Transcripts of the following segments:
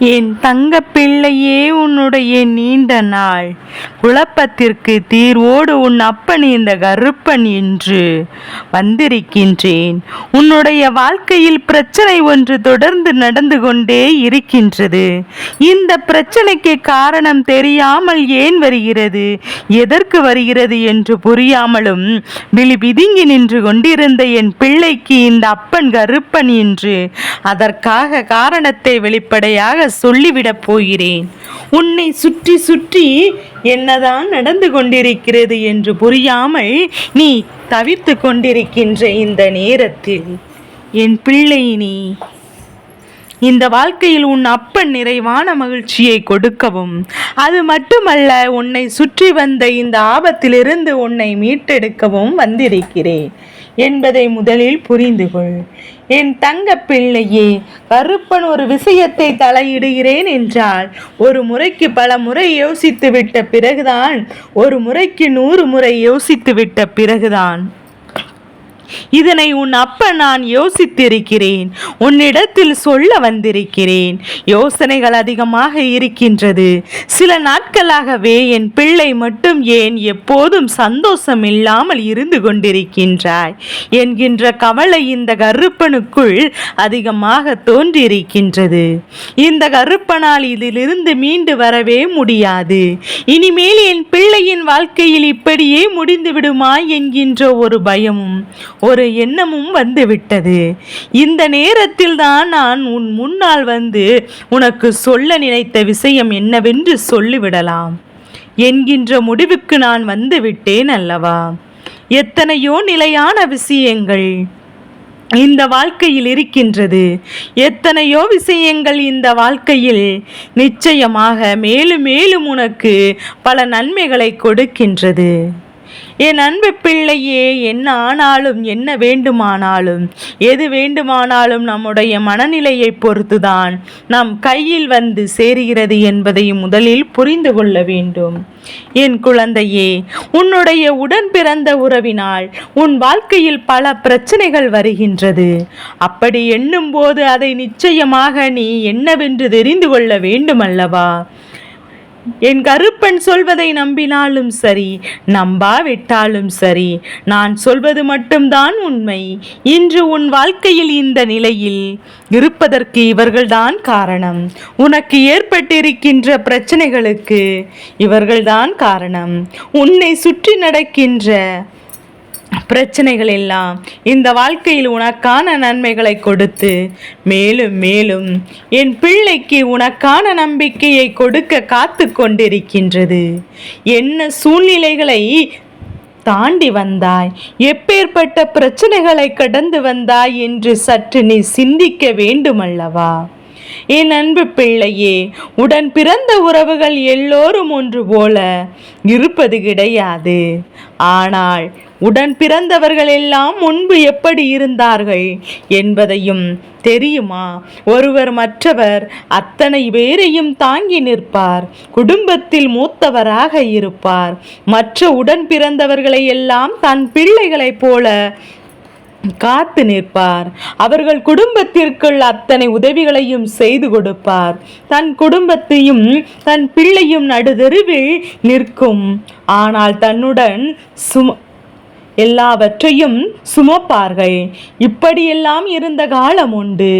என் தங்க பிள்ளையே உன்னுடைய நீண்ட நாள். குழப்பத்திற்கு தீர்வோடு உன் அப்பன் இந்த கருப்பன் என்று வந்திருக்கின்றேன். உன்னுடைய வாழ்க்கையில் பிரச்சனை ஒன்று தொடர்ந்து நடந்து கொண்டே இருக்கின்றது. இந்த பிரச்சனைக்கு காரணம் தெரியாமல் ஏன் வருகிறது? எதற்கு வருகிறது என்று புரியாமலும் விழி பிதுங்கி நின்று கொண்டிருந்த என் பிள்ளைக்கு இந்த அப்பன் கருப்பன் என்று அதற்காக காரணத்தை வெளிப்படையாக சொல்லிவிடப் போகிறேன். உன்னை சுற்றி சுற்றி என்னதான் நடந்து கொண்டிருக்கிறது என்று புரியாமல் நீ தவித்து கொண்டிருக்கின்ற இந்த நேரத்தில் என் பிள்ளை நீ இந்த வாழ்க்கையில் உன் அப்பன் நிறைவான மகிழ்ச்சியை கொடுக்கவும் அது மட்டுமல்ல உன்னை சுற்றி வந்த இந்த ஆபத்திலிருந்து உன்னை மீட்டெடுக்கவும் வந்திருக்கிறேன். என்பதை முதலில் புரிந்து கொள் என் தங்க பிள்ளையே கருப்பன் ஒரு விஷயத்தை தலையிடுகிறேன் என்றால் ஒரு முறைக்கு பல முறை யோசித்து விட்ட பிறகுதான் ஒரு முறைக்கு நூறு முறை யோசித்து விட்ட பிறகுதான். இதனை உன் அப்ப நான் யோசித்திருக்கிறேன். உன்னிடத்தில் சொல்ல வந்திருக்கிறேன். யோசனைகள் அதிகமாக இருக்கின்றது. சில நாட்களாகவே என் பிள்ளை மட்டும் ஏன் எப்போதும் சந்தோஷம் இல்லாமல் இருந்து கொண்டிருக்கின்றாய்? என்கின்ற கவலை இந்த கருப்பனுக்குள் அதிகமாக தோன்றியிருக்கின்றது. இந்த கருப்பனால் இதிலிருந்து மீண்டு வரவே முடியாது. இனிமேல் என் பிள்ளையின் வாழ்க்கையில் இப்படியே முடிந்து விடுமா என்கின்ற ஒரு பயமும் ஒரு எண்ணமும் வந்துவிட்டது இந்த நேரத்தில் தான் நான் உன் முன்னால் வந்து உனக்கு சொல்ல நினைத்த விஷயம் என்னவென்று சொல்லிவிடலாம். என்கின்ற முடிவுக்கு நான் வந்து விட்டேன் அல்லவா? எத்தனையோ நிலையான விஷயங்கள் இந்த வாழ்க்கையில் இருக்கின்றது. எத்தனையோ விஷயங்கள் இந்த வாழ்க்கையில் நிச்சயமாக மேலும் மேலும் உனக்கு பல நன்மைகளை கொடுக்கின்றது. என் அன்பு பிள்ளையே என்ன ஆனாலும் என்ன வேண்டுமானாலும் எது வேண்டுமானாலும் நம்முடைய மனநிலையை பொறுத்துதான் நம் கையில் வந்து சேருகிறது என்பதை முதலில் புரிந்து கொள்ள வேண்டும். என் குழந்தையே உன்னுடைய உடன் பிறந்த உறவினால் உன் வாழ்க்கையில் பல பிரச்சனைகள் வருகின்றது. அப்படி எண்ணும்போது அதை நிச்சயமாக நீ என்னவென்று தெரிந்து கொள்ள வேண்டுமல்லவா? என் கருப்பன் சொல்வதை நம்பினாலும் சரி நம்பாவிட்டாலும் சரி நான் சொல்வது மட்டும்தான் உண்மை. இன்று உன் வாழ்க்கையில் இந்த நிலையில் இருப்பதற்கு இவர்கள்தான் காரணம். உனக்கு ஏற்பட்டிருக்கின்ற பிரச்சனைகளுக்கு இவர்கள்தான் காரணம். உன்னை சுற்றி நடக்கின்ற பிரச்சனைகள் எல்லாம் இந்த வாழ்க்கையில் உனக்கான நன்மைகளை கொடுத்து மேலும் மேலும் என் பிள்ளைக்கு உனக்கான நம்பிக்கையை கொடுக்க காத்து கொண்டிருக்கின்றது. என்ன சூழ்நிலைகளை தாண்டி வந்தாய்? எப்பேற்பட்ட பிரச்சனைகளை கடந்து வந்தாய் என்று சற்று நீ சிந்திக்க வேண்டுமல்லவா? என் அன்பு பிள்ளையே உடன் பிறந்த உறவுகள் எல்லோரும் ஒன்று போல இருப்பது கிடையாது. ஆனால் உடன் பிறந்தவர்கள் எல்லாம் முன்பு எப்படி இருந்தார்கள் என்பதையும் தெரியுமா? ஒருவர் மற்றவர் அத்தனை பேரையும் தாங்கி நிற்பார் குடும்பத்தில் மூத்தவராக இருப்பார். மற்ற உடன் பிறந்தவர்களை எல்லாம் தன் பிள்ளைகளைப் போல காத்து நிற்பார். அவர்கள் குடும்பத்திற்குள் அத்தனை உதவிகளையும் செய்து கொடுப்பார். தன் குடும்பத்தையும் தன் பிள்ளையும் நடுதெருவில் நிற்கும். ஆனால் தன்னுடன் சும எல்லாவற்றையும் சுமப்பார்கள். இப்படியெல்லாம் இருந்த காலம் உண்டு.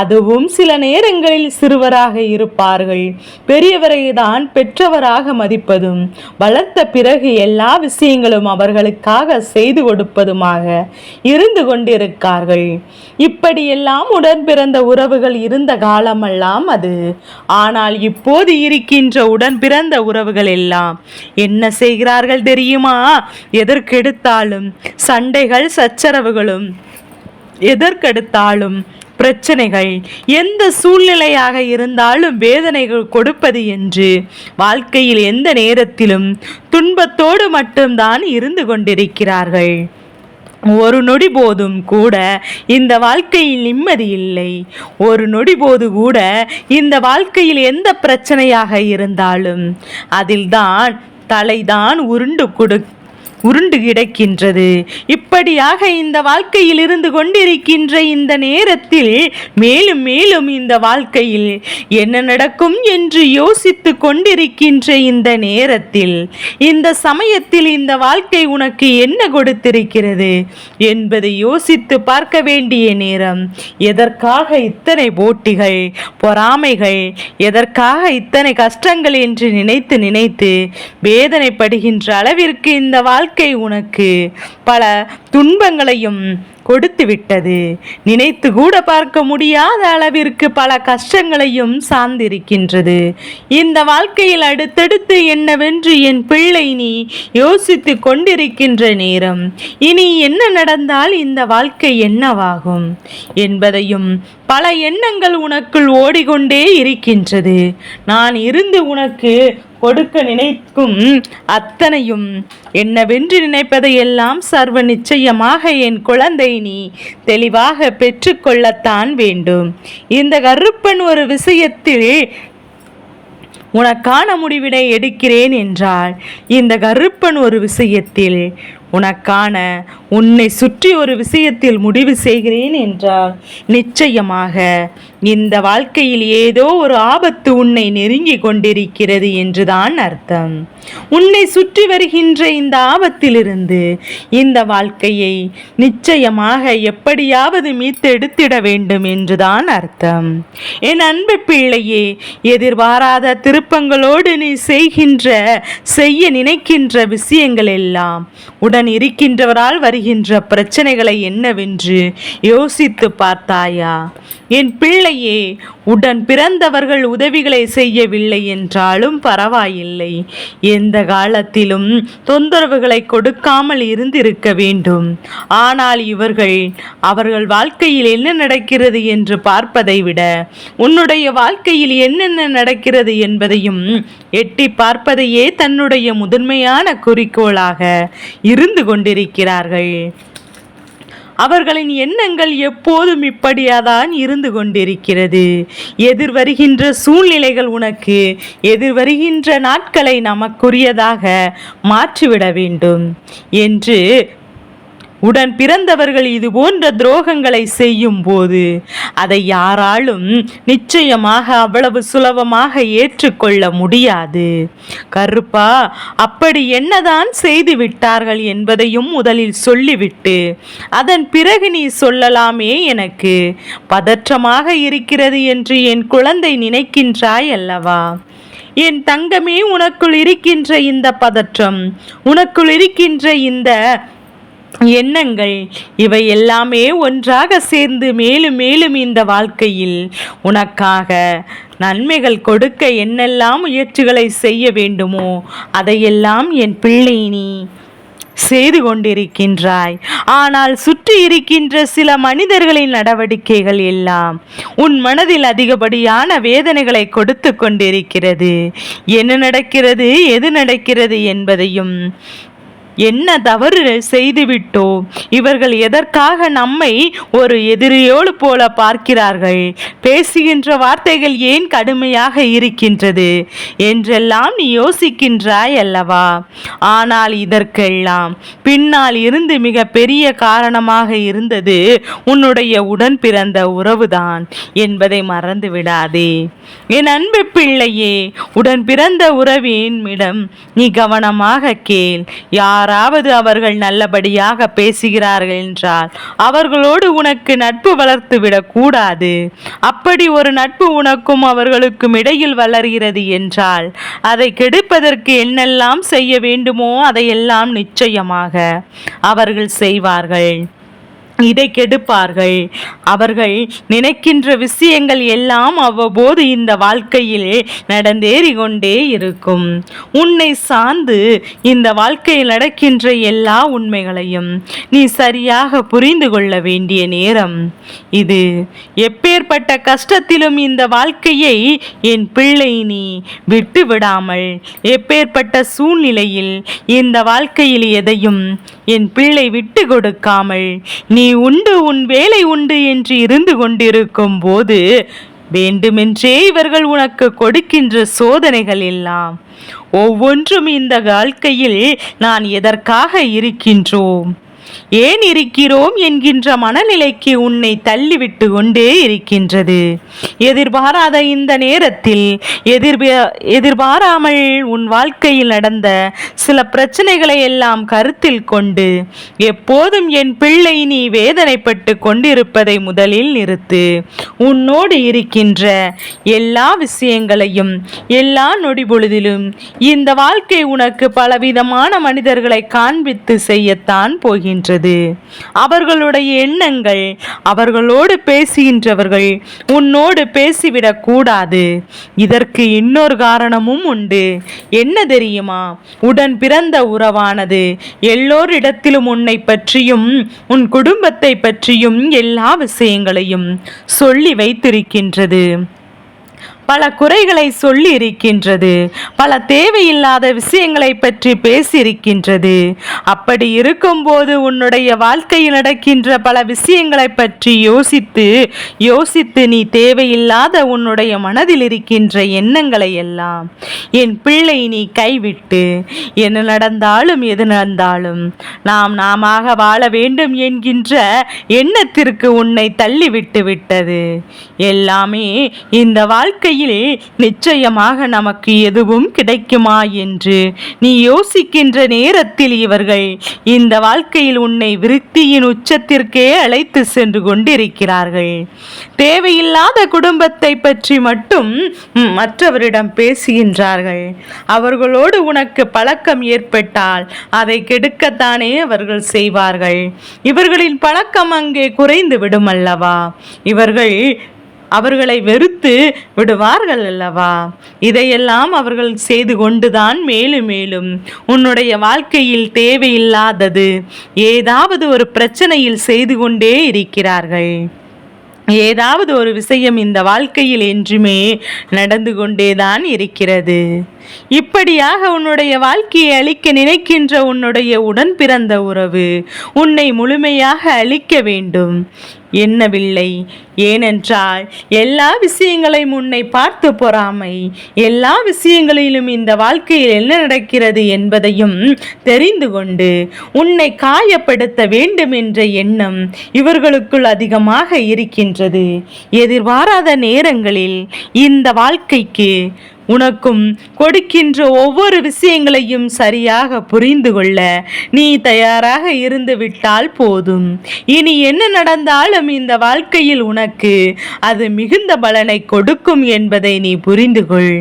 அதுவும் சில நேரங்களில் சிறுவராக இருப்பார்கள். பெரியவரை தான் பெற்றவராக மதிப்பதும் வளர்த்த பிறகு எல்லா விஷயங்களும் அவர்களுக்காக செய்து கொடுப்பதுமாக இருந்து கொண்டிருக்கார்கள். இப்படியெல்லாம் உடன் பிறந்த உறவுகள் இருந்த காலமெல்லாம் அது. ஆனால் இப்போது இருக்கின்ற உடன் பிறந்த உறவுகள் எல்லாம் என்ன செய்கிறார்கள் தெரியுமா? எதற்கெடுத்தாலும் சண்டைகள் சச்சரவுகளும் எதற்கெடுத்தாலும் பிரச்சனைகள் எந்த சூழ்நிலையாக இருந்தாலும் வேதனைகள் கொடுப்பது என்று வாழ்க்கையில் எந்த நேரத்திலும் துன்பத்தோடு மட்டும்தான் இருந்து கொண்டிருக்கிறார்கள். ஒரு நொடி போதும் கூட இந்த வாழ்க்கையில் நிம்மதி இல்லை. ஒரு நொடி போது கூட இந்த வாழ்க்கையில் எந்த பிரச்சனையாக இருந்தாலும் அதில்தான் தலைதான் உருண்டு கொடு உருண்டு கிடக்கின்றது. இப்படியாக இந்த வாழ்க்கையில் இருந்து கொண்டிருக்கின்ற இந்த நேரத்தில் மேலும் மேலும் இந்த வாழ்க்கையில் என்ன நடக்கும் என்று யோசித்து கொண்டிருக்கின்ற இந்த நேரத்தில் இந்த சமயத்தில் இந்த வாழ்க்கை உனக்கு என்ன கொடுத்திருக்கிறது என்பதை யோசித்து பார்க்க வேண்டிய நேரம். எதற்காக இத்தனை போட்டிகள் பொறாமைகள் எதற்காக இத்தனை கஷ்டங்கள் என்று நினைத்து நினைத்து வேதனைப்படுகின்ற அளவிற்கு இந்த வாழ்க்கை வாழ்க்கை உனக்கு பல துன்பங்களையும் கொடுத்து விட்டது நினைத்து கூட பார்க்க முடியாத அளவிற்கு பல கஷ்டங்களையும் சார்ந்திருக்கின்றது. இந்த வாழ்க்கையில் அடுத்தடுத்து என்னவென்று என் பிள்ளை நீ யோசித்து கொண்டிருக்கின்ற நேரம். இனி என்ன நடந்தால் இந்த வாழ்க்கை என்னவாகும்? என்பதையும் பல எண்ணங்கள் உனக்குள் ஓடிக்கொண்டே இருக்கின்றது. நான் இருந்து உனக்கு கொடுக்க நினைக்கும் அத்தனையும். என்னவென்று நினைப்பதையெல்லாம் சர்வ நிச்சயமாக என் குழந்தை நீ தெளிவாக பெற்றுக்கொள்ளத்தான் வேண்டும். இந்த கருப்பன் ஒரு விஷயத்தில் உனக்கான முடிவினை எடுக்கிறேன் என்றால் இந்த கருப்பன் ஒரு விஷயத்தில் உனக்கான உன்னை சுற்றி ஒரு விஷயத்தில் முடிவு செய்கிறேன் என்றால் நிச்சயமாக இந்த வாழ்க்கையில் ஏதோ ஒரு ஆபத்து உன்னை நெருங்கி கொண்டிருக்கிறது என்றுதான் அர்த்தம். உன்னை சுற்றி வருகின்ற இந்த ஆபத்திலிருந்து இந்த வாழ்க்கையை நிச்சயமாக எப்படியாவது மீத்தெடுத்திட வேண்டும் என்றுதான் அர்த்தம். என் அன்பு பிள்ளையே எதிர்பாராத திருப்பங்களோடு நீ செய்கின்ற செய்ய நினைக்கின்ற விஷயங்கள் எல்லாம் உடன் இருக்கின்றவரால் வருகின்ற பிரச்சனைகளை என்னவென்று யோசித்து பார்த்தாயா? என் பிள்ளையே உடன் பிறந்தவர்கள் உதவிகளை செய்யவில்லை என்றாலும் பரவாயில்லை. எந்த காலத்திலும் தொந்தரவுகளை கொடுக்காமல் இருந்திருக்க வேண்டும். ஆனால் இவர்கள் அவர்கள் வாழ்க்கையில் என்ன நடக்கிறது என்று பார்ப்பதை விட உன்னுடைய வாழ்க்கையில் என்னென்ன நடக்கிறது என்பதையும் எட்டி பார்ப்பதையே தன்னுடைய முதன்மையான குறிக்கோளாக இருந்து கொண்டிருக்கிறார்கள். அவர்களின் எண்ணங்கள் எப்போதும் இப்படியாதான் இருந்து கொண்டிருக்கிறது. எதிர்வருகின்ற சூழ்நிலைகள் உனக்கு எதிர்வருகின்ற நாட்களை நமக்குரியதாக மாற்றிவிட வேண்டும் என்று உடன் பிறந்தவர்கள் இது போன்ற துரோகங்களை செய்யும் போது அதை யாராலும் நிச்சயமாக அவ்வளவு சுலபமாக ஏற்றுக்கொள்ள முடியாது. கருப்பா அப்படி என்னதான் செய்து விட்டார்கள் என்பதையும் முதலில் சொல்லிவிட்டு அதன் பிறகு நீ சொல்லலாமே எனக்கு. பதற்றமாக இருக்கிறது என்று என் குழந்தை நினைக்கின்றாய் அல்லவா என் தங்கமே உனக்குள் இருக்கின்ற இந்த பதற்றம் உனக்குள் இருக்கின்ற இந்த எண்ணங்கள் இவை எல்லாமே ஒன்றாக சேர்ந்து மேலும் மேலும் இந்த வாழ்க்கையில் உனக்காக நன்மைகள் கொடுக்க என்னெல்லாம் முயற்சிகளை செய்ய வேண்டுமோ அதையெல்லாம் என் பிள்ளை நீ செய்து கொண்டிருக்கின்றாய். ஆனால் சுற்றி இருக்கின்ற சில மனிதர்களின் நடவடிக்கைகள் எல்லாம் உன் மனதில் அதிகப்படியான வேதனைகளை கொடுத்து கொண்டிருக்கிறது. என்ன நடக்கிறது எது நடக்கிறது என்பதையும் என்ன தவறு செய்துவிட்டோம் இவர்கள் எதற்காக நம்மை ஒரு எதிரியோடு போல பார்க்கிறார்கள்? பேசுகின்ற வார்த்தைகள் ஏன் கடுமையாக இருக்கின்றது? என்றெல்லாம் நீ யோசிக்கின்றாய் அல்லவா? ஆனால் இதற்கெல்லாம் பின்னால் இருந்து மிக பெரிய காரணமாக இருந்தது உன்னுடைய உடன் பிறந்த உறவுதான் என்பதை மறந்து விடாதே என் அன்பு பிள்ளையே உடன் பிறந்த உறவினிடம் நீ கவனமாக கேள். யார் யாராவது அவர்கள் நல்லபடியாக பேசுகிறார்கள் என்றால் அவர்களோடு உனக்கு நட்பு வளர்த்து விடக்கூடாது அப்படி ஒரு நட்பு உனக்கும் அவர்களுக்கும் இடையில் வளர்கிறது என்றால் அதை கெடுப்பதற்கு என்னெல்லாம் செய்ய வேண்டுமோ அதையெல்லாம் நிச்சயமாக அவர்கள் செய்வார்கள். இதை கெடுப்பார்கள். அவர்கள் நினைக்கின்ற விஷயங்கள் எல்லாம் அவ்வப்போது இந்த வாழ்க்கையில் நடந்தேறி கொண்டே இருக்கும். உன்னை சார்ந்து இந்த வாழ்க்கையில் நடக்கின்ற எல்லா உண்மைகளையும் நீ சரியாக புரிந்து கொள்ள வேண்டிய நேரம். இது எப்பேற்பட்ட கஷ்டத்திலும் இந்த வாழ்க்கையை என் பிள்ளை நீ விட்டு விடாமல் எப்பேற்பட்ட சூழ்நிலையில் இந்த வாழ்க்கையில் எதையும் என் பிள்ளை விட்டு கொடுக்காமல் நீ உண்டு உன் வேலை உண்டு என்று இருந்து கொண்டிருக்கும் போது வேண்டுமென்றே இவர்கள் உனக்கு கொடுக்கின்ற சோதனைகள் எல்லாம். ஒவ்வொன்றும் இந்த வாழ்க்கையில் நான் எதற்காக இருக்கின்றோம்? ஏன் இருக்கிறோம் என்கின்ற மனநிலைக்கு உன்னை தள்ளிவிட்டு கொண்டே இருக்கின்றது. எதிர்பாராத இந்த நேரத்தில் எதிர்ப எதிர்பாராமல் உன் வாழ்க்கையில் நடந்த சில பிரச்சனைகளை எல்லாம் கருத்தில் கொண்டு எப்போதும் என் பிள்ளை நீ வேதனைப்பட்டு கொண்டிருப்பதை முதலில் நிறுத்து. உன்னோடு இருக்கின்ற எல்லா விஷயங்களையும் எல்லா நொடி பொழுதிலும் இந்த வாழ்க்கை உனக்கு பலவிதமான மனிதர்களை காண்பித்து செய்யத்தான் போகின்ற இருக்கின்றது அவர்களுடைய எண்ணங்கள் அவர்களோடு பேசுகின்றவர்கள் உன்னோடு பேசிவிடக் கூடாது. இதற்கு இன்னொரு காரணமும் உண்டு. என்ன தெரியுமா? உடன் பிறந்த உறவானது எல்லோரிடத்திலும் உன்னை பற்றியும் உன் குடும்பத்தை பற்றியும் எல்லா விஷயங்களையும் சொல்லி வைத்திருக்கின்றது. பல குறைகளை சொல்லி இருக்கின்றது பல தேவையில்லாத விஷயங்களை பற்றி பேசியிருக்கின்றது. அப்படி இருக்கும்போது உன்னுடைய வாழ்க்கையில் நடக்கின்ற பல விஷயங்களை பற்றி யோசித்து யோசித்து நீ தேவையில்லாத உன்னுடைய மனதில் இருக்கின்ற எண்ணங்களை எல்லாம் என் பிள்ளை நீ கைவிட்டு என்ன நடந்தாலும் எது நடந்தாலும் நாம் நாம வாழ வேண்டும் என்கின்ற எண்ணத்திற்கு உன்னை தள்ளிவிட்டு விட்டது. எல்லாமே இந்த வாழ்க்கை வாழ்க்கையிலே நிச்சயமாக நமக்கு எதுவும் கிடைக்குமா என்று நீ யோசிக்கின்ற நேரத்தில் இவர்கள் இந்த வாழ்க்கையில் உன்னை விருத்தியின் உச்சத்திற்கே அழைத்து சென்று கொண்டிருக்கிறார்கள். தேவையில்லாத குடும்பத்தை பற்றி மட்டும் மற்றவரிடம் பேசுகின்றார்கள். அவர்களோடு உனக்கு பழக்கம் ஏற்பட்டால் அதை கெடுக்கத்தானே அவர்கள் செய்வார்கள். இவர்களின் பழக்கம் அங்கே குறைந்து விடும் அல்லவா? இவர்கள் அவர்களை வெறுத்து விடுவார்கள் அல்லவா? இதையெல்லாம் அவர்கள் செய்து கொண்டுதான் மேலும் மேலும் உன்னுடைய வாழ்க்கையில் தேவையில்லாதது ஏதாவது ஒரு பிரச்சனையில் செய்து கொண்டே இருக்கிறார்கள். ஏதாவது ஒரு விஷயம் இந்த வாழ்க்கையில் என்றுமே நடந்து கொண்டேதான் இருக்கிறது. இப்படியாக உன்னுடைய வாழ்க்கையை அழிக்க நினைக்கின்ற உன்னுடைய உடன் பிறந்த உறவு உன்னை முழுமையாக அழிக்க வேண்டும். எண்ணவில்லை ஏனென்றால் எல்லா விஷயங்களையும் உன்னை பார்த்து பொறாமை எல்லா விஷயங்களிலும் இந்த வாழ்க்கையில் என்ன நடக்கிறது என்பதையும் தெரிந்து கொண்டு உன்னை காயப்படுத்த வேண்டும் என்ற எண்ணம் இவர்களுக்குள் அதிகமாக இருக்கின்றது. எதிர்பாராத நேரங்களில் இந்த வாழ்க்கைக்கு உனக்கும் கொடுக்கின்ற ஒவ்வொரு விஷயங்களையும் சரியாக புரிந்து கொள்ள நீ தயாராக இருந்து விட்டால் போதும். இனி என்ன நடந்தாலும் இந்த வாழ்க்கையில் உனக்கு அது மிகுந்த பலனை கொடுக்கும் என்பதை நீ புரிந்து கொள்.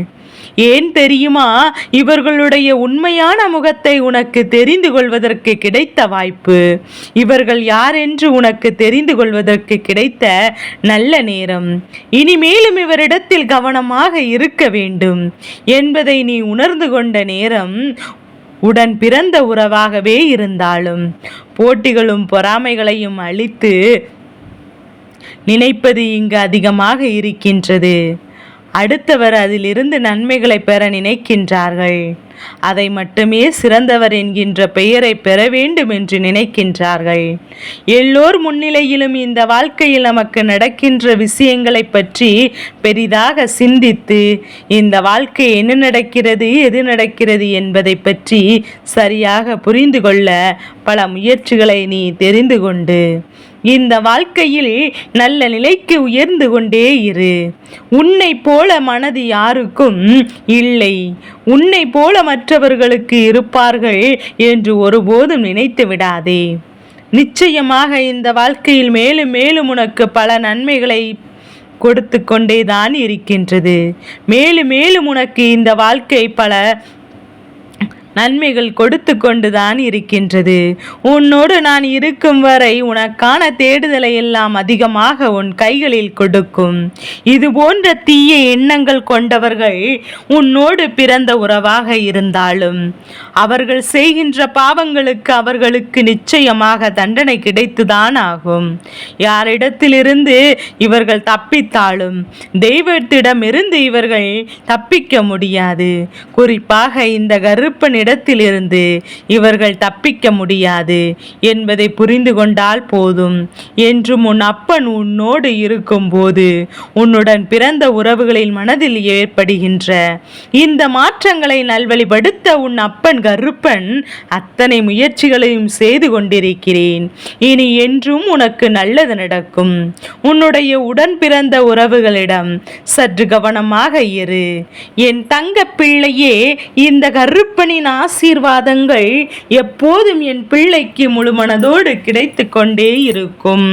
ஏன் தெரியுமா? இவர்களுடைய உண்மையான முகத்தை உனக்கு தெரிந்து கொள்வதற்கு கிடைத்த வாய்ப்பு. இவர்கள் யார் என்று உனக்கு தெரிந்து கொள்வதற்கு கிடைத்த நல்ல நேரம். இனிமேலும் இவரிடத்தில் கவனமாக இருக்க வேண்டும். என்பதை நீ உணர்ந்து கொண்ட நேரம் உடன் பிறந்த உறவாகவே இருந்தாலும் போட்டிகளும் பொறாமைகளையும் அழித்து நினைப்பது இங்கு அதிகமாக இருக்கின்றது. அடுத்தவர் அதிலிருந்து நன்மைகளை பெற நினைக்கின்றார்கள். அதை மட்டுமே சிறந்தவர் என்கின்ற பெயரை பெற வேண்டும் என்று நினைக்கின்றார்கள். எல்லோர் முன்னிலையிலும் இந்த வாழ்க்கையில் நமக்கு நடக்கின்ற விஷயங்களை பற்றி பெரிதாக சிந்தித்து இந்த வாழ்க்கை என்ன நடக்கிறது எது நடக்கிறது என்பதை பற்றி சரியாக புரிந்து கொள்ள பல முயற்சிகளை நீ தெரிந்து கொண்டு இந்த வாழ்க்கையில் நல்ல நிலைக்கு உயர்ந்து கொண்டே இரு. உன்னை போல மனது யாருக்கும் இல்லை. உன்னை போல மற்றவர்களுக்கு இருப்பார்கள் என்று ஒருபோதும் நினைத்து விடாதே. நிச்சயமாக இந்த வாழ்க்கையில் மேலும் மேலும் உனக்கு பல நன்மைகளை கொடுத்து கொண்டேதான் இருக்கின்றது. மேலும் மேலும் உனக்கு இந்த வாழ்க்கை பல நன்மைகள் கொடுத்து கொண்டுதான் இருக்கின்றது. உன்னோடு நான் இருக்கும் வரை உனக்கான தேடுதலை எல்லாம் அதிகமாக உன் கைகளில் கொடுக்கும். இது போன்ற தீய எண்ணங்கள் கொண்டவர்கள் உன்னோடு பிறந்த உறவாக இருந்தாலும் அவர்கள் செய்கின்ற பாவங்களுக்கு அவர்களுக்கு நிச்சயமாக தண்டனை கிடைத்துதான் ஆகும். யாரிடத்திலிருந்து இவர்கள் தப்பித்தாலும் தெய்வத்திடமிருந்து இவர்கள் தப்பிக்க முடியாது. குறிப்பாக இந்த கருப்பு கருப்பனிடத்திலிருந்து இவர்கள் தப்பிக்க முடியாது என்பதை புரிந்து கொண்டால் போதும். என்றும் உன் அப்பன் உன்னோடு இருக்கும்போது உன்னுடன் பிறந்த உறவுகளின் மனதில் ஏற்படுகின்ற இந்த மாற்றங்களை நல்வழிப்படுத்த உன் அப்பன் கருப்பன் அத்தனை முயற்சிகளையும் செய்து கொண்டிருக்கிறேன். இனி என்றும் உனக்கு நல்லது நடக்கும். உன்னுடைய உடன் பிறந்த உறவுகளிடம் சற்று கவனமாக இரு. என் தங்க பிள்ளையே இந்த கருப்பனின் ஆசீர்வாதங்கள் எப்போதும் என் பிள்ளைக்கு முழுமனதோடு கிடைத்து கொண்டே இருக்கும்.